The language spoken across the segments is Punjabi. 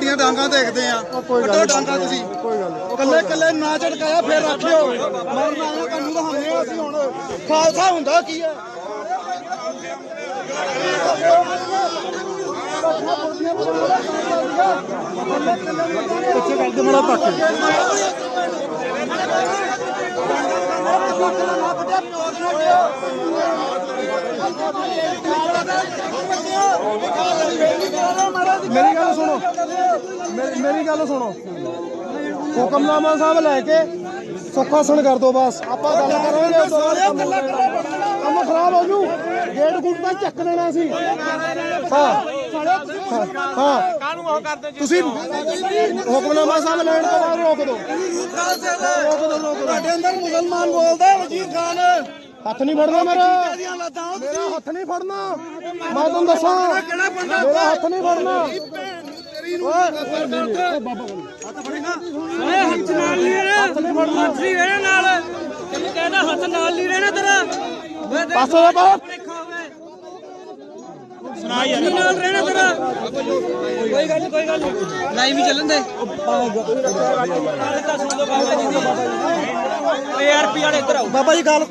ਤੁਹਾਡੀਆਂ ਡਾਂਗਾ ਦੇਖਦੇ ਆ। ਕੱਢੋ ਡਾਂਗਾ ਤੁਸੀਂ। ਕੋਈ ਗੱਲ ਨਹੀਂ। ਕੱਲੇ ਕੱਲੇ ਨਾ ਝਟਕਾਇਆ ਫੇਰ ਰੱਖਿਓ। ਮਰਨ ਆਇਆ ਕਾਨੂੰਨ ਦਿਖਾਉਂਦੇ ਆ ਅਸੀਂ ਹੁਣ। ਖਾਲਸਾ ਹੁੰਦਾ ਕੀ ਆ? ਪਿੱਛੇ ਕਰ ਦੇ ਮੜਾ ਪੱਕ ਮੇਰੀ ਗੱਲ ਸੁਣੋ। ਮੇਰੀ- ਗੱਲ ਸੁਣੋ। ਹੁਕਮਨਾਮਾ ਸਾਹਿਬ ਲੈ ਕੇ ਸੁਖਾਸਣ ਕਰ ਦੋ ਬਸ। ਆਪਾਂ ਗੱਲ ਕਰਾਂਗੇ। ਕੰਮ- ਖਰਾਬ ਹੋ ਜੂ। ਗੇਟ ਗੁੱਟ ਤਾਂ ਚੱਕ ਲੈਣਾ ਸੀ। ਹਾਂ। ਹਾਂ। ਤੁਸੀਂ ਹੁਕਮਨਾਮਾ ਸਾਹਿਬ ਲੈਣ ਤੋਂ ਬਾਅਦ ਰੋਕ ਦੋ। ਰੋਕ ਦੋ ਰੋਕ ਦੋ। ਤੁਹਾਡੇ ਅੰਦਰ ਮੁਸਲਮਾਨ ਬੋਲਦਾ, ਵਜੀਰ ਖਾਨ। ਹੱਥ ਨਹੀਂ ਫੜਨਾ ਮੇਰਾ। ਮੇਰਾ ਹੱਥ ਨਹੀਂ ਫੜਨਾ। ਮੈਂ ਤੁਹਾਨੂੰ ਦੱਸਾਂ। ਮੇਰਾ ਹੱਥ ਨਹੀਂ ਫੜਨਾ। ਓਏ। ਹੱਥ ਨਾਲ ਨਹੀਂ ਰਹਿਣਾ ਹੱਥ ਨਹੀਂ ਫੜਨਾ। ਹੱਥ ਨਹੀਂ ਰਹਿਣਾ ਨਾਲ ਤੈਨੂੰ ਕਹਿੰਦਾ ਹੱਥ ਨਾਲ ਨਹੀਂ ਰਹਿਣਾ ਤੇਰਾ ਪਾਸੇ ਦਾ ਬਾਹਰ। ਸੁਣਾ ਯਾਰ। ਨਾਲ ਰਹਿਣਾ ਤੇਰਾ। ਕੋਈ ਗੱਲ ਕੋਈ ਗੱਲ ਨਹੀਂ ਲਾਈਵ ਹੀ ਚੱਲਣ ਦੇ। ਸੁਣ ਲਓ ਬਾਬਾ ਜੀ ਦੀ। ਓਏ ਆਰਪੀ ਵਾਲੇ ਇੱਧਰ ਆਓ। ਬਾਬਾ ਜੀ ਗੱਲ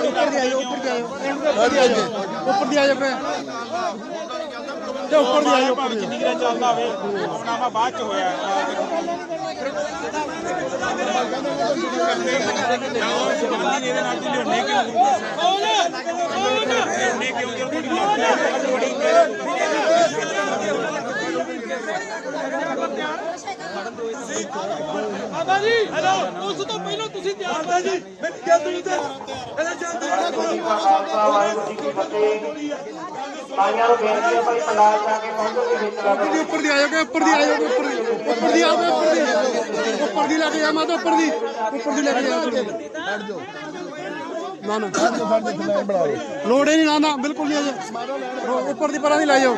ਉੱਪਰ ਦੀ ਆਇਓ ਉੱਪਰ ਦੀ ਆਇਓ ਉੱਪਰ ਦੀ ਆਇਓ ਉੱਪਰ ਦੀ ਆਇਓ ਆਪਣੇ ਤੇ ਉੱਪਰ ਦੀ ਆਇਓ ਉੱਪਰ ਦੀ ਜਿੰਨੀ ਦੇਰ ਚੱਲਦਾ ਹੋਵੇ ਹੁਕਮਨਾਮਾ ਬਾਅਦ ਚ ਹੋਇਆ ਇਹਦੇ ਨਾਲ ਤੁਸੀਂ ਲਿਉਣੇ ਕਿਉਂ ਲਿਉਣੇ ਕਿਉਂ ਜਦੋਂ ਤੁਹਾਡੀ ਬਾਬਾ ਜੀ, ਹੈਲੋ। ਉਸ ਤੋਂ ਪਹਿਲਾਂ ਤੁਸੀਂ ਤਿਆਰ ਹੋ ਜੀ ਮੇਰੀ ਗੱਲ ਸੁਣੋ ਤੇ ਇਹਦਾ ਜਾਂਦੇ ਖਾਲਸਾ ਵਾਹਿਗੁਰੂ ਜੀ ਕੀ ਫਤਿਹ ਭਾਈਆਂ ਨੂੰ ਬੇਨਤੀ ਹੈ ਭਾਈ ਪੰਡਾਲ ਜਾ ਕੇ ਪਹੁੰਚੋ ਜੀ ਵਿੱਚ ਲਾ ਦਿਓ ਉੱਪਰ ਦੀ ਆਇਓ ਉੱਪਰ ਦੀ ਆਇਓ ਉੱਪਰ ਦੀ? ਉੱਪਰ ਦੀ ਆਇਓ ਉੱਪਰ ਦੀ? ਉੱਪਰ ਦੀ ਲੈ ਕੇ ਜਾ ਮਾਤਾ ਉੱਪਰ ਦੀ। ਉੱਪਰ ਦੀ ਲੈ ਕੇ ਜਾ ਉੱਪਰ ਦੀ। ਬੈਠ ਜਾਓ ਨਾ ਨਾ। ਲੋੜ ਹੀ ਨਹੀਂ ਨਾ ਨਾ ਬਿਲਕੁਲ ਨਹੀਂ ਅਜੇ। ਉੱਪਰ ਦੀ ਪਰਾਂ ਦੀ ਲੈ ਜਾਓ।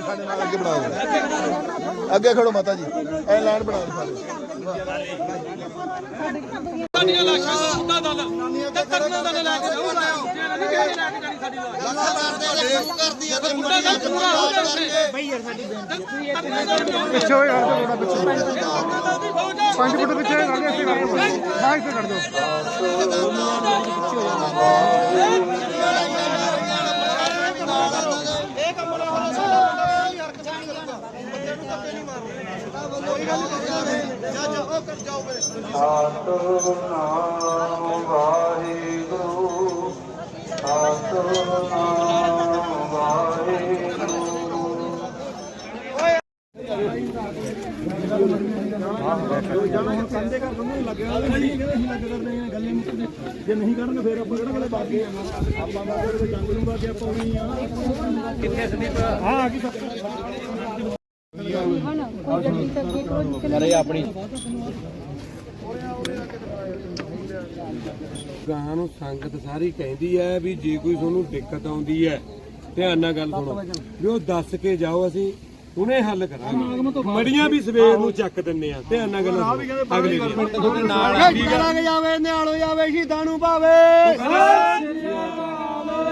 ਸਾਡੇ ਨਾਲ ਅੱਗੇ ਖੜੋ ਮਾਤਾ ਜੀ। ਐ ਲਾਈਨ ਬਣਾ ਦਿਓ ਸਾਰੇ। ਸਾਡੀਆਂ ਲਾਸ਼ਾਂ ਦਾ ਮੁੱਦਾ ਦਲ ਤੇ ਕਰਨਾ ਦਲ ਲੈ ਕੇ ਜਾਊਗਾ ਜਿਹੜਾ ਨਹੀਂ ਕਿਸੇ ਲੈ ਕੇ ਜਾਣੀ ਸਾਡੀ ਲਾਸ਼? ਮੁੱਦਾ ਦਲ ਪੂਰਾ ਹੋ ਗਿਆ ਉੱਥੇ ਬਈ ਯਾਰ ਸਾਡੀ ਬੇਨਤੀ ਪਿੱਛੇ ਹੋਏ ਕਰ ਦਿਓ ਪਿੱਛੇ ਪੰਜ ਫੁੱਟ ਪਿੱਛੇ ਕਰ ਦਿਓ ਇੱਥੇ ਕਰ ਦਿਓ। ਬਾਹਰ ਇੱਥੇ ਕਰ ਦਿਓ ਸਤਿਨਾਮ ਵਾਹਿਗੁਰੂ ਸਤਿਨਾਮ ਵਾਹਿਗੁਰੂ ਕੰਦੇ ਕਰ ਦਿੰਦੇ ਲੱਗੇ ਵਾਲੇ ਨਹੀਂ ਲੱਗ ਕਰਦੇ ਆ ਗੱਲੇ ਮੁੱਕਦੇ ਜੇ ਨਹੀਂ ਕਰਨਗੇ ਫੇਰ ਆਪਾਂ ਕਿਹੜਾ ਵੇਲੇ ਬਾਗੇ ਆਪਾਂ ਬਾਗੇ ਦੇ ਜੰਗ ਨੂੰ ਬਾਗੇ ਆਪਾਂ ਵੀ ਆ ਕਿੱਥੇ ਸੰਦੀਪ? ਹਾਂ ਆ ਗਈ ਸਭ ਗਾਹਾਂ ਨੂੰ ਸੰਗਤ ਸਾਰੀ ਕਹਿੰਦੀ ਹੈ ਵੀ ਜੇ ਕੋਈ ਤੁਹਾਨੂੰ ਦਿੱਕਤ ਆਉਂਦੀ ਹੈ ਧਿਆਨ ਨਾਲ ਗੱਲ ਸੁਣੋ। ਵੀ ਉਹ ਦੱਸ ਕੇ ਜਾਓ ਅਸੀਂ ਉਹਨੇ ਹੱਲ ਕਰਾਂਗੇ। ਮੜੀਆਂ ਵੀ ਸਵੇਰ ਨੂੰ ਚੱਕ ਦਿੰਨੇ ਆ ਧਿਆਨ ਨਾਲ ਗੱਲ ਅਗਲੇ ਦਿਨ। ਕਰਾਂਗੇ ਜਾਵੇ ਨਿਆਲੋ ਜਾਵੇ ਸ਼ਹੀਦਾਂ ਨੂੰ ਪਾਵੇ।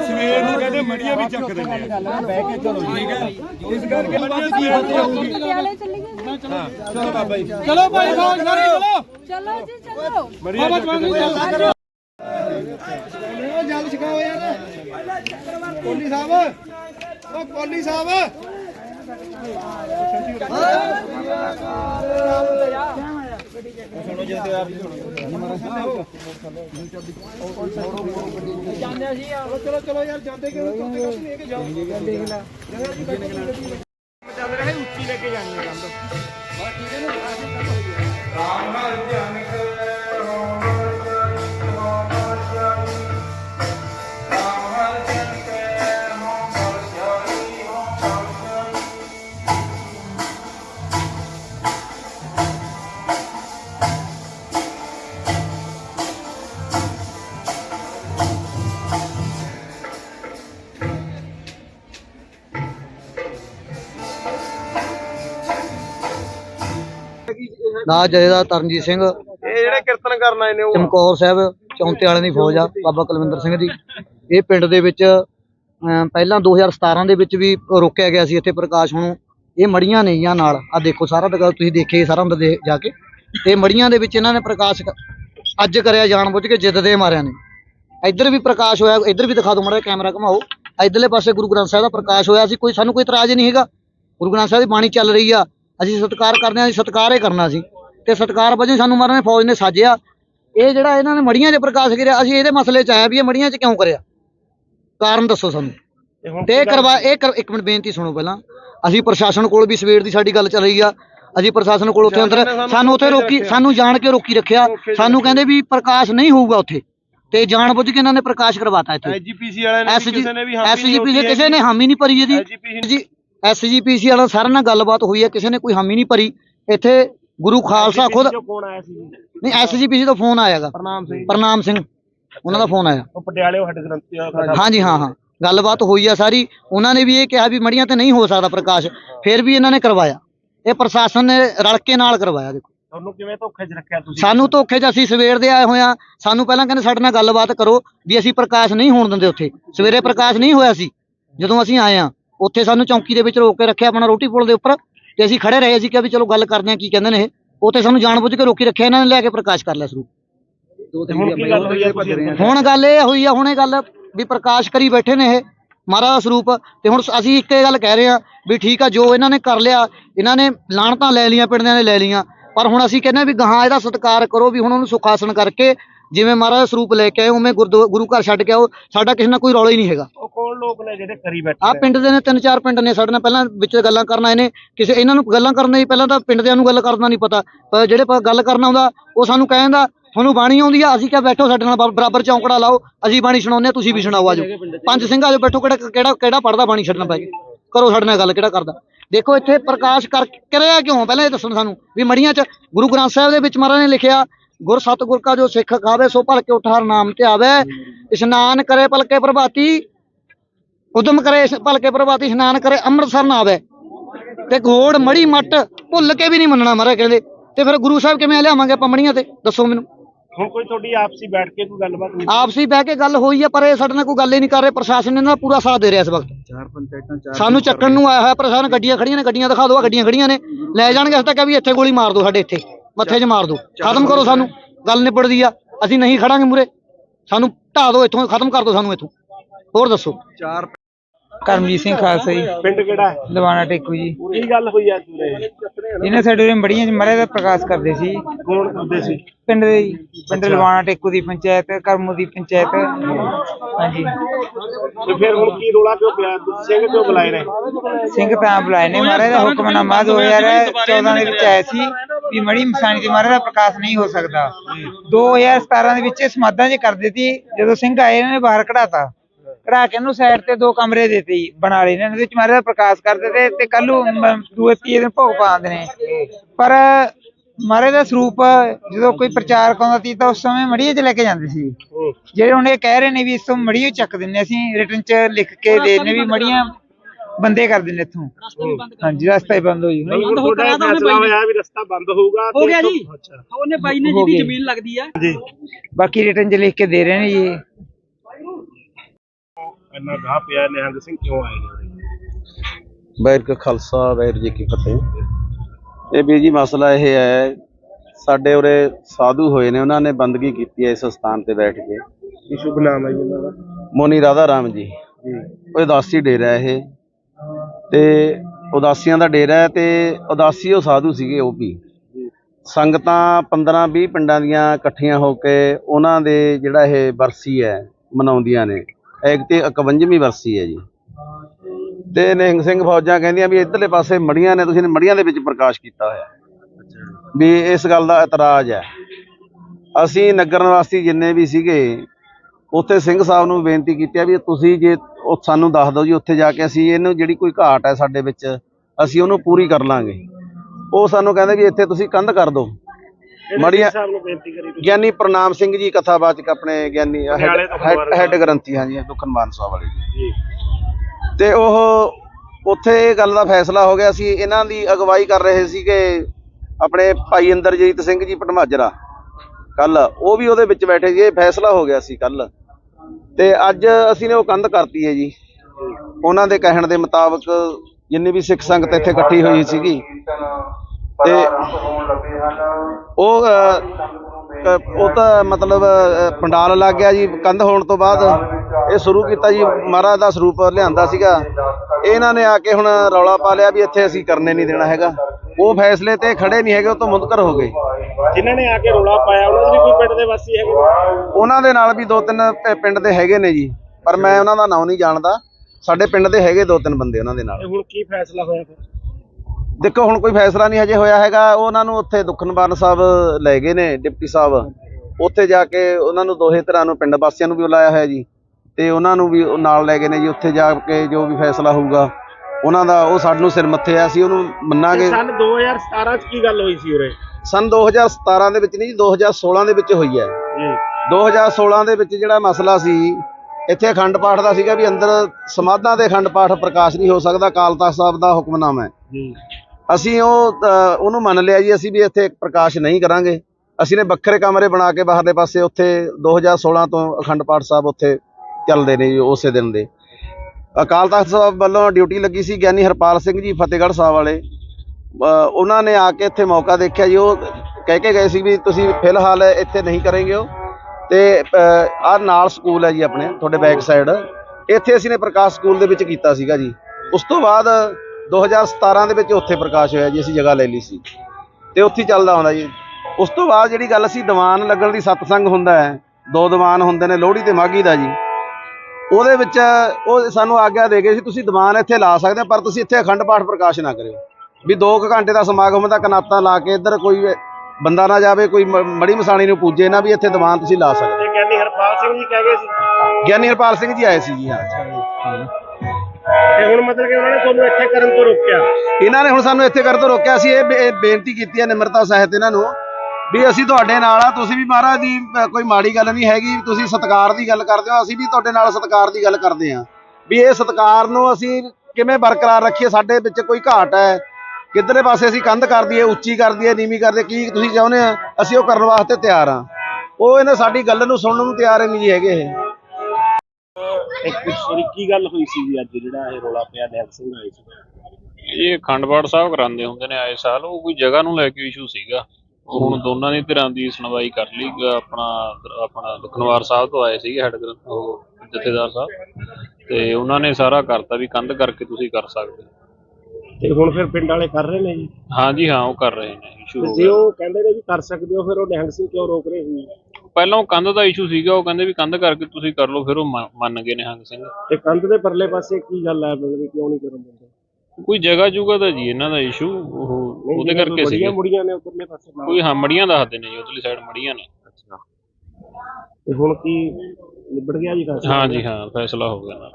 ਸਵੇਰ ਨੂੰ ਕਹਿੰਦੇ ਮੜੀਆਂ ਵੀ ਚੱਕ ਆ। ਬਹਿ ਕੇ ਚਲੋ ਠੀਕ ਹੈ। ਇਸ ਕਰਕੇ ਪਟਿਆਲੇ ਚੱਲੀ ਗਏ ਚਲੋ ਬਾਬਾ ਜੀ ਚਲੋ ਭਾਈ ਫੌਜ ਸਾਰੇ ਚਲੋ ਚਲੋ ਜੀ ਚਲੋ। ਮੜੀਆਂ ਚੱਕ ਦਿੰਨੇ ਆ। ਉਹ ਜਲ ਛਕਾਓ ਯਾਰ। ਕੋਲੀ ਸਾਹਿਬ। ਉਹ ਕੋਲੀ ਸਾਹਿਬ। ਚਲੋ ਚਲੋ ਯਾਰ ਜਾਂਦੇ ਕਿਉਂ? ਲੈ। ਕੇ ਜਾਓ ਦੇਖ ਲੈ। ਚੱਲ ਰਿਹਾ ਉੱਚੀ ਲੈ ਕੇ ਜਾਣੀ ਹੈ ਕੰਧ ਨਾ ਜਥੇਦਾਰ ਤਰਨਜੀਤ ਸਿੰਘ। ਇਹ ਜਿਹੜੇ ਕੀਰਤਨ ਕਰਨ ਆਏ ਨੇ ਉਹ? ਚਮਕੌਰ ਸਾਹਿਬ ਚੌਂਤੇ ਵਾਲਿਆਂ ਦੀ ਫੌਜ ਆ ਬਾਬਾ ਕੁਲਵਿੰਦਰ ਸਿੰਘ ਦੀ। ਇਹ ਪਿੰਡ ਦੇ ਵਿੱਚ ਪਹਿਲਾਂ 2017 ਦੇ ਵਿੱਚ ਵੀ ਰੋਕਿਆ ਗਿਆ ਸੀ ਇੱਥੇ ਪ੍ਰਕਾਸ਼ ਨੂੰ। ਇਹ ਮੜੀਆਂ ਨੇਗੀਆਂ ਨਾਲ? ਆ ਦੇਖੋ ਸਾਰਾ ਤਾਂ ਤੁਸੀਂ ਦੇਖੇ ਸਾਰਾ ਅੰਦਰ ਦੇ ਜਾ ਕੇ। ਤੇ ਮੜੀਆਂ ਦੇ ਵਿੱਚ ਇਹਨਾਂ ਨੇ ਪ੍ਰਕਾਸ਼ ਅੱਜ ਕਰਿਆ ਜਾਣ ਬੁੱਝ ਕੇ ਜਿੱਦ ਦੇ ਮਾਰਿਆਂ ਨੇ। ਇੱਧਰ ਵੀ ਪ੍ਰਕਾਸ਼ ਹੋਇਆ ਇੱਧਰ ਵੀ ਦਿਖਾ ਦਿਓ ਮੜਾ ਕੈਮਰਾ ਘਮਾਓ। ਇੱਧਰਲੇ ਪਾਸੇ ਗੁਰੂ ਗ੍ਰੰਥ ਸਾਹਿਬ ਦਾ ਪ੍ਰਕਾਸ਼ ਹੋਇਆ ਸੀ ਕੋਈ ਸਾਨੂੰ ਕੋਈ ਇਤਰਾਜ਼ ਨਹੀਂ ਹੈਗਾ। ਗੁਰੂ ਗ੍ਰੰਥ ਸਾਹਿਬ ਦੀ ਬਾਣੀ ਚੱਲ ਰਹੀ ਆ। ਅਸੀਂ ਸਤਿਕਾਰ ਕਰਦੇ ਹਾਂ ਅਸੀਂ ਸਤਿਕਾਰ ਹੀ ਕਰਨਾ ਸੀ। ਤੇ ਸਤਿਕਾਰ ਵਜੋਂ ਸਾਨੂੰ ਮਹਾਰਾਜ ਨੇ ਫੌਜ ਨੇ ਸਾਜਿਆ। ਇਹ ਜਿਹੜਾ ਇਹਨਾਂ ਨੇ ਮੜੀਆਂ 'ਚ ਪ੍ਰਕਾਸ਼ ਕਰਿਆ ਅਸੀਂ ਇਹਦੇ ਮਸਲੇ 'ਚ ਆਇਆ ਵੀ ਇਹ ਮੜੀਆਂ 'ਚ ਕਿਉਂ ਕਰਿਆ? ਕਾਰਨ ਦੱਸੋ ਸਾਨੂੰ। ਤੇ ਇਹ ਕਰਵਾ ਇਹ ਕਰ- ਇੱਕ ਮਿੰਟ ਬੇਨਤੀ ਸੁਣੋ ਪਹਿਲਾਂ। ਅਸੀਂ ਪ੍ਰਸ਼ਾਸਨ ਕੋਲ ਵੀ ਸਵੇਰ ਦੀ ਸਾਡੀ ਗੱਲ ਚੱਲ ਰਹੀ ਆ। ਅਸੀਂ ਪ੍ਰਸ਼ਾਸਨ ਕੋਲ ਉੱਥੇ ਅੰਦਰ ਸਾਨੂੰ ਉੱਥੇ ਰੋਕੀ ਸਾਨੂੰ ਜਾਣ ਕੇ ਰੋਕੀ ਰੱਖਿਆ। ਸਾਨੂੰ ਕਹਿੰਦੇ ਵੀ ਪ੍ਰਕਾਸ਼ ਨਹੀਂ ਹੋਊਗਾ ਉੱਥੇ। ਤੇ ਜਾਣ ਬੁੱਝ ਕੇ ਇਹਨਾਂ ਨੇ ਪ੍ਰਕਾਸ਼ ਕਰਵਾਤਾ ਇੱਥੇ। ਐਜੀਪੀਸੀ ਵਾਲਿਆਂ ਨੇ ਵੀ ਕਿਸੇ ਨੇ ਵੀ ਹਾਮੀ ਐਸਜੀਪੀਸੀ ਕਿਸੇ ਨੇ ਹਾਮੀ ਨਹੀਂ ਭਰੀ ਇਹਦੀ। ਜੀ ਐਸਜੀਪੀਸੀ ਵਾਲਾ ਸਾਰਿਆਂ ਨਾਲ ਗੱਲਬਾਤ ਹੋਈ ਹੈ। ਕਿਸੇ ਨੇ ਕੋਈ ਹਾਮੀ ਨਹੀਂ ਭਰੀ। ਇੱਥੇ ਗੁਰੂ ਖਾਲਸਾ ਖੁਦ ਕੌਣ ਆਇਆ ਸੀ ਨਹੀਂ ਐਸਜੀਪੀਸੀ ਤੋਂ ਫੋਨ ਆਇਆਗਾ ਪ੍ਰਨਾਮ ਸਿੰਘ। ਪ੍ਰਨਾਮ ਸਿੰਘ। ਉਹਨਾਂ ਦਾ ਫੋਨ ਆਇਆ। ਉਹ ਪਟਿਆਲੇ ਹੈਡ ਗ੍ਰੰਥੀ ਹਾਂਜੀ ਹਾਂ ਹਾਂ। ਗੱਲਬਾਤ ਹੋਈ ਆ ਸਾਰੀ। ਉਹਨਾਂ ਨੇ ਵੀ ਇਹ ਕਿਹਾ ਵੀ ਮੜੀਆਂ ਤੇ ਨਹੀਂ ਹੋ ਸਕਦਾ ਪ੍ਰਕਾਸ਼। ਫਿਰ ਵੀ ਇਹਨਾਂ ਨੇ ਕਰਵਾਇਆ। ਇਹ ਪ੍ਰਸ਼ਾਸਨ ਨੇ ਰਲ ਕੇ ਨਾਲ ਕਰਵਾਇਆ ਦੇਖੋ। ਤੁਹਾਨੂੰ ਕਿਵੇਂ ਧੋਖੇ 'ਚ ਰੱਖਿਆ ਤੁਸੀਂ? ਸਾਨੂੰ ਧੋਖੇ 'ਚ ਅਸੀਂ ਸਵੇਰ ਦੇ ਆਏ ਹੋਏ ਆ ਸਾਨੂੰ ਪਹਿਲਾਂ ਕਹਿੰਦੇ ਸਾਡੇ ਨਾਲ ਗੱਲਬਾਤ ਕਰੋ ਵੀ ਅਸੀਂ ਪ੍ਰਕਾਸ਼ ਨਹੀਂ ਹੋਣ ਦਿੰਦੇ ਉੱਥੇ। ਸਵੇਰੇ ਪ੍ਰਕਾਸ਼ ਨਹੀਂ ਹੋਇਆ ਸੀ। ਜਦੋਂ ਅਸੀਂ ਆਏ ਆ ਉੱਥੇ ਸਾਨੂੰ ਚੌਂਕੀ ਦੇ ਵਿੱਚ ਰੋਕ ਕੇ ਰੱਖਿਆ ਆਪਣਾ ਰੋਟੀ ਪੁਲ ਦੇ ਉੱਪਰ। ਤੇ ਅਸੀਂ ਖੜੇ ਰਹੇ ਅਸੀਂ ਕਿਹਾ ਵੀ ਚਲੋ ਗੱਲ ਕਰਦੇ ਆ ਕੀ ਕਹਿੰਦੇ ਨੇ ਇਹ। ਉੱਥੇ ਸਾਨੂੰ ਜਾਣਬੁੱਝ ਕੇ ਰੋਕੀ ਰੱਖਿਆ ਇਹਨਾਂ ਨੇ ਲੈ ਕੇ ਪ੍ਰਕਾਸ਼ ਕਰ ਲਿਆ ਸ਼ੁਰੂ। ਹੁਣ ਕੀ ਗੱਲ ਹੋਈ ਹੈ ਤੁਸੀਂ ਇੱਥੇ? ਹੁਣ ਗੱਲ ਇਹ ਹੋਈ ਆ ਹੁਣ ਇਹ ਗੱਲ ਵੀ ਪ੍ਰਕਾਸ਼ ਕਰੀ ਬੈਠੇ ਨੇ ਇਹ ਮਹਾਰਾਜ ਦਾ ਸਰੂਪ। ਤੇ ਹੁਣ ਅਸੀਂ ਇੱਕ ਇਹ ਗੱਲ ਕਹਿ ਰਹੇ ਆ ਵੀ ਠੀਕ ਆ ਜੋ ਇਹਨਾਂ ਨੇ ਕਰ ਲਿਆ ਇਹਨਾਂ ਨੇ ਲਾਣਤਾਂ ਲੈ ਲੀਆਂ ਪਿੰਡਾਂ ਨੇ ਲੈ ਲੀਆਂ ਪਰ ਹੁਣ ਅਸੀਂ ਕਹਿੰਦੇ ਆ ਵੀ ਗਾਹਾਂ ਇਹਦਾ ਸਤਿਕਾਰ ਕਰੋ ਵੀ ਹੁਣ ਉਹਨੂੰ ਸੁਖਾਸਨ ਕਰਕੇ ਜਿਵੇਂ ਮਹਾਰਾਜ ਦਾ ਸਰੂਪ ਲੈ ਕੇ ਆਏ ਉਵੇਂ ਗੁਰੂ ਘਰ ਛੱਡ ਕੇ ਆਓ ਸਾਡਾ ਕਿਸੇ ਨਾਲ ਕੋਈ ਰੌਲਾ ਹੀ ਨਹੀਂ ਹੈਗਾ। ਉਹ ਕੌਣ ਲੋਕ ਨੇ ਜਿਹੜੇ ਕਰੀ ਬੈਠੇ ਆ। ਪਿੰਡ ਦੇ ਨੇ ਤਿੰਨ ਚਾਰ ਪਿੰਡ ਨੇ ਸਾਡੇ ਨਾਲ ਪਹਿਲਾਂ ਵਿੱਚ ਗੱਲਾਂ ਕਰਨ ਆਏ ਨੇ ਕਿਸੇ ਇਹਨਾਂ ਨੂੰ ਗੱਲਾਂ ਕਰਨ ਦੀ ਪਹਿਲਾਂ ਤਾਂ ਪਿੰਡ ਦਿਆਂ ਨੂੰ ਗੱਲ ਕਰਨਾ ਨਹੀਂ ਪਤਾ ਪਰ ਜਿਹੜੇ ਗੱਲ ਕਰਨ ਆਉਂਦਾ ਉਹ ਸਾਨੂੰ ਕਹਿੰਦਾ ਤੁਹਾਨੂੰ ਬਾਣੀ ਆਉਂਦੀ ਆ ਅਸੀਂ ਕਿਹਾ ਬੈਠੋ ਸਾਡੇ ਨਾਲ ਬਰਾਬਰ ਚੌਂਕੜਾ ਲਾਓ ਅਸੀਂ ਬਾਣੀ ਸੁਣਾਉਂਦੇ ਤੁਸੀਂ ਵੀ ਸੁਣਾਓ ਆਜੋ। ਪੰਜ ਸਿੰਘ ਆਜੋ ਬੈਠੋ ਕਿਹੜਾ ਕਿਹੜਾ ਕਿਹੜਾ ਪੜਦਾ ਬਾਣੀ ਛੱਡਣਾ ਪੈ ਕਰੋ ਸਾਡੇ ਨਾਲ ਗੱਲ ਕਿਹੜਾ ਕਰਦਾ? ਦੇਖੋ ਇੱਥੇ ਪ੍ਰਕਾਸ਼ ਕਰ ਕਰਿਆ ਕਿਉਂ? ਪਹਿਲਾਂ ਇਹ ਦੱਸਣ ਸਾਨੂੰ ਵੀ ਮੜੀਆਂ 'ਚ ਗੁਰੂ ਗ੍ਰੰਥ ਸਾਹਿਬ ਦੇ ਵਿੱਚ ਮਹਾਰਾਜ ਨੇ ਲਿਖਿਆ ਗੁਰ ਸਤਿਗੁਰ ਕਾ ਜੋ ਸਿੱਖ ਖਾਵੇ ਸੋ ਭਲਕੇ ਉਠਾਰ ਨਾਮ ਤੇ ਆਵੇ। ਇਸ਼ਨਾਨ ਕਰੇ ਪਲਕੇ ਪ੍ਰਭਾਤੀ ਉਦਮ ਕਰੇ ਇਸ ਭਲਕੇ ਪ੍ਰਭਾਤੀ ਇਸ਼ਨਾਨ ਕਰੇ ਅੰਮ੍ਰਿਤਸਰ ਨਾ ਆਵੇ। ਤੇ ਘੋੜ ਮੜੀ ਮੱਟ ਭੁੱਲ ਕੇ ਵੀ ਨਹੀਂ ਮੰਨਣਾ ਮਹਾਰਾਜ ਕਹਿੰਦੇ। ਤੇ ਫਿਰ ਗੁਰੂ ਸਾਹਿਬ ਕਿਵੇਂ ਲਿਆਵਾਂਗੇ ਆਪਾਂ ਮੜੀਆਂ ਤੇ? ਦੱਸੋ ਮੈਨੂੰ। ਹੁਣ ਕੋਈ ਤੁਹਾਡੀ ਆਪਸੀ ਬੈਠ ਕੇ ਕੋਈ ਗੱਲਬਾਤ ਨਹੀਂ ਆਪਸੀ ਬਹਿ ਕੇ ਗੱਲ ਹੋਈ ਆ ਪਰ ਇਹ ਸਾਡੇ ਨਾਲ ਕੋਈ ਗੱਲ ਹੀ ਨਹੀਂ ਕਰ ਰਹੇ। ਪ੍ਰਸ਼ਾਸਨ ਇਹਨਾਂ ਦਾ ਪੂਰਾ ਸਾਥ ਦੇ ਰਿਹਾ ਇਸ ਵਕਤ। ਚਾਰ ਪੰਚਾਇਤਾਂ ਸਾਨੂੰ ਚੱਕਣ ਨੂੰ ਆਇਆ ਹੋਇਆ ਪ੍ਰਸ਼ਾਸਨ ਗੱਡੀਆਂ ਖੜੀਆਂ ਨੇ ਗੱਡੀਆਂ ਦਿਖਾ ਦਿਓ ਗੱਡੀਆਂ ਖੜੀਆਂ ਨੇ। ਲੈ ਜਾਣਗੇ ਅਸੀਂ ਤਾਂ ਕਿਹਾ ਵੀ ਇੱਥੇ ਗੋਲੀ ਮਾਰ ਦਿਓ ਸਾਡੇ ਇੱਥੇ। ਮੱਥੇ 'ਚ ਮਾਰ ਦਿਓ ਖਤਮ ਕਰੋ ਸਾਨੂੰ। ਗੱਲ ਨਿਬੜਦੀ ਆ। ਅਸੀਂ ਨਹੀਂ ਖੜਾਂਗੇ ਮੂਰੇ ਸਾਨੂੰ ਢਾ ਦਿਓ ਇੱਥੋਂ ਖਤਮ ਕਰ ਦਿਓ ਸਾਨੂੰ ਇੱਥੋਂ। ਹੋਰ ਦੱਸੋ। ਕਰਮਜੀਤ ਸਿੰਘ ਖਾਲਸਾ ਜੀ। ਪਿੰਡ ਕਿਹੜਾ ਹੈ? ਲਵਾਣਾ ਟੇਕੂ ਜੀ। ਕੀ ਗੱਲ ਹੋਈ ਅੱਜ ਉਰੇ? ਇਹਨੇ ਸਾਡੇ ਉਰੇ ਮੜੀਆਂ ਚ ਮਰੇ ਦਾ ਪ੍ਰਕਾਸ਼ ਕਰਦੇ ਸੀ। ਕੌਣ ਕਰਦੇ ਸੀ? ਪਿੰਡ ਦੇ ਜੀ। ਪਿੰਡ ਲਵਾਣਾ ਟੇਕੂ ਦੀ ਪੰਚਾਇਤ ਕਰਮੂ ਦੀ ਪੰਚਾਇਤ। ਹਾਂਜੀ। ਤੇ ਫਿਰ ਹੁਣ ਕੀ ਰੋਲਾ ਕਿਉਂ ਪਿਆ? ਸਿੰਘ ਕਿਉਂ ਬੁਲਾਏ ਨੇ? ਸਿੰਘ ਤਾਂ ਬੁਲਾਏ ਨੇ। ਮਹਾਰਾਜ ਦਾ ਹੁਕਮਨਾਮਾ 2014 ਦੇ ਵਿੱਚ ਆਇਆ ਸੀ। ਵੀ ਮੜੀ ਮਸਾਣੀ ਦੀ ਮਹਾਰਾਜ ਦਾ ਪ੍ਰਕਾਸ਼ ਨਹੀਂ ਹੋ ਸਕਦਾ। 2017 ਦੇ ਵਿੱਚ ਇਹ ਸਮਾਧਾਂ 'ਚ ਕਰਦੇ ਸੀ ਜਦੋਂ ਸਿੰਘ ਆਏ, ਇਹਨਾਂ ਨੇ ਬਾਹਰ ਕਢਾਤਾ। ਕਢਾ ਕੇ ਇਹਨੂੰ ਸਾਈਡ ਤੇ ਦੋ ਕਮਰੇ ਦਿੱਤੇ ਬਣਾ ਲਏ ਨੇ ਇਹਦੇ ਵਿੱਚ ਮਹਾਰਾਜ ਦਾ ਪ੍ਰਕਾਸ਼ ਕਰਦੇ ਤੇ ਤੇ ਕੱਲ ਨੂੰ ਦੂਏ ਤੀਏ ਦਿਨ ਭੋਗ ਪਾਉਂਦੇ ਨੇ। ਪਰ ਮਹਾਰਾਜ ਦਾ ਸਰੂਪ ਜਦੋਂ ਕੋਈ ਪ੍ਰਚਾਰਕ ਆਉਂਦਾ ਸੀ, ਤਾਂ ਉਸ ਸਮੇਂ ਮੜੀਏ 'ਚ ਲੈ ਕੇ ਜਾਂਦੇ ਸੀ। ਜਿਹੜੇ ਹੁਣ ਇਹ ਕਹਿ ਰਹੇ ਨੇ ਵੀ ਇਸ ਤੋਂ ਮੜੀਓ ਚੱਕ ਦਿੰਨੇ ਅਸੀਂ ਰਿਟਰਨ 'ਚ ਲਿਖ ਕੇ ਦੇ ਦਿੰਨੇ ਵੀ ਮੜੀਆਂ ਬੰਦੇ ਕਰ ਦਿੰਨੇ ਇੱਥੋਂ। ਹਾਂਜੀ ਰਸਤਾ ਹੀ ਬੰਦ ਹੋ ਜੀ ਹੁਣ ਤੁਹਾਡਾ ਇਹ ਫੈਸਲਾ ਹੋਇਆ ਵੀ ਰਸਤਾ ਬੰਦ ਹੋਊਗਾ ਹੋ ਗਿਆ ਜੀ। ਅੱਛਾ। ਉਹਨੇ ਬਾਈ ਨੇ ਜਿਹਦੀ ਜ਼ਮੀਨ ਲੱਗਦੀ ਆ। ਬਾਕੀ ਰਿਟਰਨ 'ਚ ਲਿਖ ਕੇ ਦੇ ਰਹੇ ਨੇ ਜੀ। ਇਹ। ਇੰਨਾ ਗਾਹ ਪਿਆ ਨਿਹੰਗ ਸਿੰਘ ਕਿਉਂ ਆਏ ਨੇ? ਵਾਹਿਗੁਰੂ ਕਾ ਖਾਲਸਾ ਵਾਹਿਗੁਰੂ ਜੀ ਕੀ ਫਤਿਹ। ਇਹ ਵੀ ਜੀ ਮਸਲਾ ਇਹ ਹੈ ਸਾਡੇ ਉਰੇ ਸਾਧੂ ਹੋਏ ਨੇ ਉਹਨਾਂ ਨੇ ਬੰਦਗੀ ਕੀਤੀ ਹੈ ਇਸ ਸਥਾਨ ਤੇ ਬੈਠ ਕੇ। ਕੀ ਸ਼ੁਭ ਨਾਮ ਹੈ ਜੀ ਉਹਨਾਂ ਦਾ? ਮੋਨੀ ਰਾਧਾ ਰਾਮ ਜੀ। ਉਹ ਉਦਾਸੀ ਡੇਰਾ ਹੈ ਇਹ। ਤੇ ਉਦਾਸੀਆਂ ਦਾ ਡੇਰਾ ਹੈ ਤੇ ਉਦਾਸੀ ਉਹ ਸਾਧੂ ਸੀਗੇ ਉਹ ਵੀ। ਸੰਗਤਾਂ 15 20 ਪਿੰਡਾਂ ਦੀਆਂ ਇਕੱਠੀਆਂ ਹੋ ਕੇ ਉਹਨਾਂ ਦੇ ਜਿਹੜਾ ਇਹ ਬਰਸੀ ਹੈ ਮਨਾਉਂਦੀਆਂ ਨੇ। ਇੱਕ ਤੇ 51ਵੀਂ ਬਰਸੀ ਹੈ ਜੀ। ਤੇ ਨਿਹੰਗ ਸਿੰਘ ਫੌਜਾਂ ਕਹਿੰਦੀਆਂ ਵੀ ਇਧਰਲੇ ਪਾਸੇ ਮੜੀਆਂ ਨੇ ਤੁਸੀਂ ਮੜੀਆਂ ਦੇ ਵਿੱਚ ਪ੍ਰਕਾਸ਼ ਕੀਤਾ ਹੋਇਆ। ਵੀ ਇਸ ਗੱਲ ਦਾ ਇਤਰਾਜ਼ ਹੈ। ਅਸੀਂ ਨਗਰ ਨਿਵਾਸੀ ਜਿੰਨੇ ਵੀ ਸੀਗੇ ਉੱਥੇ ਸਿੰਘ ਸਾਹਿਬ ਨੂੰ ਬੇਨਤੀ ਕੀਤੀ ਆ ਵੀ ਤੁਸੀਂ ਜੇ ਉਹ ਸਾਨੂੰ ਦੱਸ ਦਿਓ ਜੀ ਉੱਥੇ ਜਾ ਕੇ ਅਸੀਂ ਇਹਨੂੰ ਜਿਹੜੀ ਕੋਈ ਘਾਟ ਹੈ ਸਾਡੇ ਵਿੱਚ ਅਸੀਂ ਉਹਨੂੰ ਪੂਰੀ ਕਰ ਲਾਂਗੇ। ਉਹ ਸਾਨੂੰ ਕਹਿੰਦੇ ਵੀ ਇੱਥੇ ਤੁਸੀਂ ਕੰਧ ਕਰ ਦਿਓ। ਮੜੀਆਂ ਗਿਆਨੀ ਪ੍ਰਨਾਮ ਸਿੰਘ ਜੀ ਕਥਾਵਾਚਕ ਆਪਣੇ ਗਿਆਨੀ ਹੈਡ ਗ੍ਰੰਥੀ ਹਾਂ ਜੀ ਦੁਖਨਮਾਨ ਸਾਹਿਬ ਵਾਲੇ ਜੀ। ਜੀ। ਤੇ ਉਹ ਉੱਥੇ ਇਹ ਗੱਲ ਦਾ ਫੈਸਲਾ ਹੋ ਗਿਆ ਸੀ ਇਹਨਾਂ ਦੀ ਅਗਵਾਈ ਕਰ ਰਹੇ ਸੀਗੇ ਆਪਣੇ ਭਾਈ ਇੰਦਰਜੀਤ ਸਿੰਘ ਜੀ ਪਟਮਾਜਰਾ। ਕੱਲ ਉਹ ਵੀ ਉਹਦੇ ਵਿੱਚ ਬੈਠੇ ਸੀ ਇਹ ਫੈਸਲਾ ਹੋ ਗਿਆ ਸੀ ਕੱਲ ਤੇ ਅੱਜ ਅਸੀਂ ਨੇ ਉਹ ਕੰਧ ਕਰਤੀ ਹੈ ਜੀ। ਉਹਨਾਂ ਦੇ ਕਹਿਣ ਦੇ ਮੁਤਾਬਕ ਜਿੰਨੀ ਵੀ ਸਿੱਖ ਸੰਗਤ ਇੱਥੇ ਇਕੱਠੀ ਹੋਈ ਸੀਗੀ। ਤੇ ਉਹ ਉਹ ਤਾਂ ਮਤਲਬ ਪੰਡਾਲ ਲੱਗ ਗਿਆ ਜੀ। ਕੰਧ ਹੋਣ ਤੋਂ ਬਾਅਦ ਇਹ ਸ਼ੁਰੂ ਕੀਤਾ ਜੀ। ਮਹਾਰਾਜ ਦਾ ਸਰੂਪ ਲਿਆਂਦਾ ਸੀਗਾ। ਇਹਨਾਂ ਨੇ ਆ ਕੇ ਹੁਣ ਰੌਲਾ ਪਾ ਲਿਆ ਵੀ ਇੱਥੇ ਅਸੀਂ ਕਰਨੇ ਨਹੀਂ ਦੇਣਾ ਹੈਗਾ। ਉਹ ਫੈਸਲੇ ਤੇ ਖੜੇ ਨਹੀਂ ਹੈਗੇ ਉਹ ਤੋਂ ਮੁਨਕਰ ਹੋ ਗਏ। ਜਿਨ੍ਹਾਂ ਨੇ ਆ ਕੇ ਰੋਲਾ ਪਾਇਆ ਉਹਨਾਂ ਦੇ ਵੀ ਕੋਈ ਪਿੰਡ ਦੇ ਵਾਸੀ ਹੈਗੇ ਉਹਨਾਂ ਦੇ ਨਾਲ ਵੀ ਦੋ ਤਿੰਨ ਪ- ਪਿੰਡ ਦੇ ਹੈਗੇ ਨੇ ਜੀ ਪਰ ਮੈਂ ਉਹਨਾਂ ਦਾ ਨਾਮ ਨਹੀਂ ਜਾਣਦਾ। ਸਾਡੇ ਪਿੰਡ ਦੇ ਹੈਗੇ ਦੋ ਤਿੰਨ ਬੰਦੇ ਉਹਨਾਂ ਦੇ ਨਾਲ। ਤੇ ਹੁਣ ਕੀ ਫੈਸਲਾ ਹੋਇਆ ਫਿਰ? ਦੇਖੋ ਹੁਣ ਕੋਈ ਫੈਸਲਾ ਨਹੀਂ ਹਜੇ ਹੋਇਆ ਹੈਗਾ। ਉਹਨਾਂ ਨੂੰ ਉੱਥੇ ਦੁਖਨਿਵਾਰਨ ਸਾਹਿਬ ਲੈ ਗਏ ਨੇ ਡਿਪਟੀ ਸਾਹਿਬ। ਉੱਥੇ ਜਾ ਕੇ ਉਹਨਾਂ ਨੂੰ ਦੋਹੇ ਤਰ੍ਹਾਂ ਨੂੰ ਪਿੰਡ ਵਾਸੀਆਂ ਨੂੰ ਵੀ ਬੁਲਾਇਆ ਹੋਇਆ ਜੀ। ਤੇ ਉਹਨਾਂ ਨੂੰ ਵੀ ਉਹ ਨਾਲ ਲੈ ਗਏ ਨੇ ਜੀ। ਉੱਥੇ ਜਾ ਕੇ ਜੋ ਵੀ ਫੈਸਲਾ ਹੋਊਗਾ ਉਹਨਾਂ ਦਾ ਉਹ ਸਾਨੂੰ ਸਿਰ ਮੱਥੇ ਆ ਅਸੀਂ ਉਹਨੂੰ ਮੰਨਾਂਗੇ। ਸਨ 2017 ਚ ਕੀ ਗੱਲ ਹੋਈ ਸੀ ਉਰੇ? ਸਨ 2017 ਦੇ ਵਿੱਚ ਨਹੀਂ ਜੀ 2016 ਦੇ ਵਿੱਚ ਹੋਈ ਹੈ। ਜੀ। 2016 ਦੇ ਵਿੱਚ ਜਿਹੜਾ ਮਸਲਾ ਸੀ ਇੱਥੇ ਅਖੰਡ ਪਾਠ ਦਾ ਸੀਗਾ ਵੀ ਅੰਦਰ ਸਮਾਧਾਂ ਦੇ ਅਖੰਡ ਪਾਠ ਪ੍ਰਕਾਸ਼ ਨਹੀਂ ਹੋ ਸਕਦਾ ਅਕਾਲ ਤਖਤ ਸਾਹਿਬ ਦਾ ਹੁਕਮਨਾਮਾ ਹੈ। ਜੀ। ਅਸੀਂ ਉਹ ਉਹਨੂੰ ਮੰਨ ਲਿਆ ਜੀ ਅਸੀਂ ਵੀ ਇੱਥੇ ਪ੍ਰਕਾਸ਼ ਨਹੀਂ ਕਰਾਂਗੇ। ਅਸੀਂ ਨੇ ਵੱਖਰੇ ਕਮਰੇ ਬਣਾ ਕੇ ਬਾਹਰਲੇ ਪਾਸੇ ਉੱਥੇ 2016 ਤੋਂ ਅਖੰਡ ਪਾਠ ਸਾਹਿਬ ਉੱਥੇ ਚੱਲਦੇ ਨੇ ਜੀ ਉਸੇ ਦਿਨ ਦੇ। ਅਕਾਲ ਤਖਤ ਸਾਹਿਬ ਵੱਲੋਂ ਡਿਊਟੀ ਲੱਗੀ ਸੀ ਗਿਆਨੀ ਹਰਪਾਲ ਸਿੰਘ ਜੀ ਫਤਿਹਗੜ੍ਹ ਸਾਹਿਬ ਵਾਲੇ। ਉਹਨਾਂ ਨੇ ਆ ਕੇ ਇੱਥੇ ਮੌਕਾ ਦੇਖਿਆ ਜੀ, ਉਹ ਕਹਿ ਕੇ ਗਏ ਸੀ ਵੀ ਤੁਸੀਂ ਫਿਲਹਾਲ ਇੱਥੇ ਨਹੀਂ ਕਰੇਂਗੇ ਉਹ। ਤੇ ਆ ਨਾਲ ਸਕੂਲ ਹੈ ਜੀ ਆਪਣੇ, ਤੁਹਾਡੇ ਬੈਕ ਸਾਈਡ। ਇੱਥੇ ਅਸੀਂ ਨੇ ਪ੍ਰਕਾਸ਼ ਸਕੂਲ ਦੇ ਵਿੱਚ ਕੀਤਾ ਸੀਗਾ ਜੀ। ਉਸ ਤੋਂ ਬਾਅਦ 2017 ਦੇ ਵਿੱਚ ਉੱਥੇ ਪ੍ਰਕਾਸ਼ ਹੋਇਆ ਜੀ, ਅਸੀਂ ਜਗ੍ਹਾ ਲੈ ਲਈ ਸੀ। ਤੇ ਉੱਥੇ ਹੀ ਚੱਲਦਾ ਹੁੰਦਾ ਜੀ। ਉਸ ਤੋਂ ਬਾਅਦ ਜਿਹੜੀ ਗੱਲ ਸੀ ਦੀਵਾਨ ਲੱਗਣ ਦੀ ਸਤਸੰਗ ਹੁੰਦਾ ਹੈ, ਦੋ ਦੀਵਾਨ ਹੁੰਦੇ ਨੇ, ਲੋਹੜੀ ਤੇ ਮਾਘੀ ਦਾ ਜੀ। ਉਹਦੇ ਵਿੱਚ ਉਹ ਸਾਨੂੰ ਆਗਿਆ ਦੇ ਗਏ ਸੀ ਤੁਸੀਂ ਦੀਵਾਨ ਇੱਥੇ ਲਾ ਸਕਦੇ ਹੋ ਪਰ ਤੁਸੀਂ ਇੱਥੇ ਅਖੰਡ ਪਾਠ ਪ੍ਰਕਾਸ਼ ਨਾ ਕਰਿਓ। ਵੀ 2 ਘੰਟੇ ਦਾ ਸਮਾਗਮ ਦਾ ਕਨਾਤਾ ਲਾ ਕੇ ਇੱਧਰ ਕੋਈ ਬੰਦਾ ਨਾ ਜਾਵੇ ਕੋਈ ਮੜੀ ਮਸਾਣੀ ਨੂੰ ਪੂਜੇ ਨਾ ਵੀ ਇੱਥੇ ਦੀਵਾਨ ਤੁਸੀਂ ਲਾ ਸਕਦੇ ਗਿਆਨੀ ਹਰਪਾਲ ਸਿੰਘ ਜੀ ਕਹਿ ਗਏ ਸੀ। ਗਿਆਨੀ ਹਰਪਾਲ ਸਿੰਘ ਜੀ ਆਏ ਸੀ ਜੀ ਹਾਂ। ਤੇ ਹੁਣ ਮਤਲਬ ਕਿ ਉਹਨਾਂ ਨੇ ਤੁਹਾਨੂੰ ਇੱਥੇ ਕਰਨ ਤੋਂ ਰੋਕਿਆ। ਇਹਨਾਂ ਨੇ ਹੁਣ ਸਾਨੂੰ ਇੱਥੇ ਕਰਨ ਤੋਂ ਰੋਕਿਆ ਸੀ ਇਹ ਬੇਨਤੀ ਕੀਤੀ ਹੈ ਨਿਮਰਤਾ ਸਹਿਤ ਇਹਨਾਂ ਨੂੰ। ਵੀ ਅਸੀਂ ਤੁਹਾਡੇ ਨਾਲ ਆ ਤੁਸੀਂ ਵੀ ਮਹਾਰਾਜ ਦੀ ਕੋਈ ਮਾੜੀ ਗੱਲ ਨਹੀਂ ਹੈਗੀ ਤੁਸੀਂ ਸਤਿਕਾਰ ਦੀ ਗੱਲ ਕਰਦੇ ਹੋ ਅਸੀਂ ਵੀ ਤੁਹਾਡੇ ਨਾਲ ਸਤਿਕਾਰ ਦੀ ਗੱਲ ਕਰਦੇ ਹਾਂ। ਵੀ ਇਹ ਸਤਿਕਾਰ ਨੂੰ ਅਸੀਂ ਕਿਵੇਂ ਬਰਕਰਾਰ ਰੱਖੀਏ ਸਾਡੇ ਵਿੱਚ ਕੋਈ ਘਾਟ ਹੈ? ਕਿੱਧਰੇ ਪਾਸੇ ਅਸੀਂ ਕੰਧ ਕਰ ਦਈਏ ਉੱਚੀ ਕਰ ਦਈਏ ਨੀਵੀਂ ਕਰ ਦਈਏ ਕੀ ਤੁਸੀਂ ਚਾਹੁੰਦੇ ਆ ਅਸੀਂ ਉਹ ਕਰਨ ਵਾਸਤੇ ਤਿਆਰ ਹਾਂ। ਉਹ ਇਹਨੇ ਸਾਡੀ ਗੱਲ ਨੂੰ ਸੁਣਨ ਨੂੰ ਤਿਆਰ ਨਹੀਂ ਜੀ ਹੈਗੇ ਇਹ। ਇੱਕ ਸੋਰੀ ਕੀ ਗੱਲ ਹੋਈ ਸੀ ਜੀ ਅੱਜ ਜਿਹੜਾ ਇਹ ਰੋਲਾ ਪਿਆ ਨਿਹੰਗ ਸਿੰਘ ਆਏ ਸੀ ਇਹ ਅਖੰਡਪਾਠ ਸਾਹਿਬ ਕਰਾਉਂਦੇ ਹੁੰਦੇ ਨੇ ਆਏ ਸਾਲ ਉਹ ਕੋਈ ਜਗ੍ਹਾ ਨੂੰ ਲੈ ਕੇ ਇਸ਼ੂ ਸੀਗਾ। ਹੁਣ ਦੋਨਾਂ ਦੀ ਧਿਰਾਂ ਦੀ ਸੁਣਵਾਈ ਕਰ ਲਈ ਗ- ਆਪਣਾ ਆਪਣਾ ਦੁਖਨਵਾਰ ਸਾਹਿਬ ਤੋਂ ਆਏ ਸੀਗੇ ਹੈਡ ਉਹ ਜਥੇਦਾਰ ਸਾਹਿਬ। ਤੇ ਉਹਨਾਂ ਨੇ ਸਾਰਾ ਕਰਤਾ ਵੀ ਕੰਧ ਕਰਕੇ ਤੁਸੀਂ ਕਰ ਸਕਦੇ ਹੋ। ਤੇ ਹੁਣ ਫਿਰ ਪਿੰਡ ਵਾਲੇ ਕਰ ਰਹੇ ਨੇ ਜੀ? ਹਾਂਜੀ ਹਾਂ ਉਹ ਕਰ ਰਹੇ ਨੇ ਇਸ਼ੂ ਤੇ ਹੋ ਜੇ ਗਿਆ। ਉਹ ਕਹਿੰਦੇ ਨੇ ਵੀ ਕਰ ਸਕਦੇ ਹੋ ਫਿਰ ਉਹ ਨਿਹੰਗ ਸਿੰਘ ਕਿਉਂ ਰੋਕ ਰਹੇ ਸੀ? ਪਹਿਲਾਂ ਉਹ ਕੰਧ ਦਾ ਇਸ਼ੂ ਸੀਗਾ ਉਹ ਕਹਿੰਦੇ ਵੀ ਕੰਧ ਕਰਕੇ ਤੁਸੀਂ ਕਰ ਲਓ ਫਿਰ ਉਹ ਮੰਨ- ਮੰਨ ਗਏ ਨੇ ਹੰਗ ਸਿੰਘ। ਤੇ ਕੰਧ ਦੇ ਪਰਲੇ ਪਾਸੇ ਕੀ ਗੱਲ ਹੈ ਮਤਲਬ ਕਿ ਕਿਉਂ ਨਹੀਂ ਕਰਨ ਦਿੰਦੇ? ਕੋਈ ਜਗ੍ਹਾ ਜੁਗਾ ਦਾ ਜੀ ਇਹਨਾਂ ਦਾ ਇਸ਼ੂ ਉਹ ਉਹਦੇ ਕਰਕੇ ਸੀਗੇ। ਬੜੀਆਂ ਮੁੜੀਆਂ ਨੇ ਉਧਰਲੇ ਪਾਸੇ ਨਾਲ। ਕੋਈ ਹਾਂ ਮੜੀਆਂ ਦੱਸਦੇ ਨੇ ਜੀ ਉਧਰਲੀ ਸਾਈਡ ਮੜੀਆਂ ਨੇ। ਤੇ ਹੁਣ ਕੀ ਨਿਬੜ ਗਿਆ ਜੀ ਫੈਸਲਾ? ਹਾਂਜੀ ਹਾਂ ਫੈਸਲਾ ਹੋ ਗਿਆ ਨਾਲ।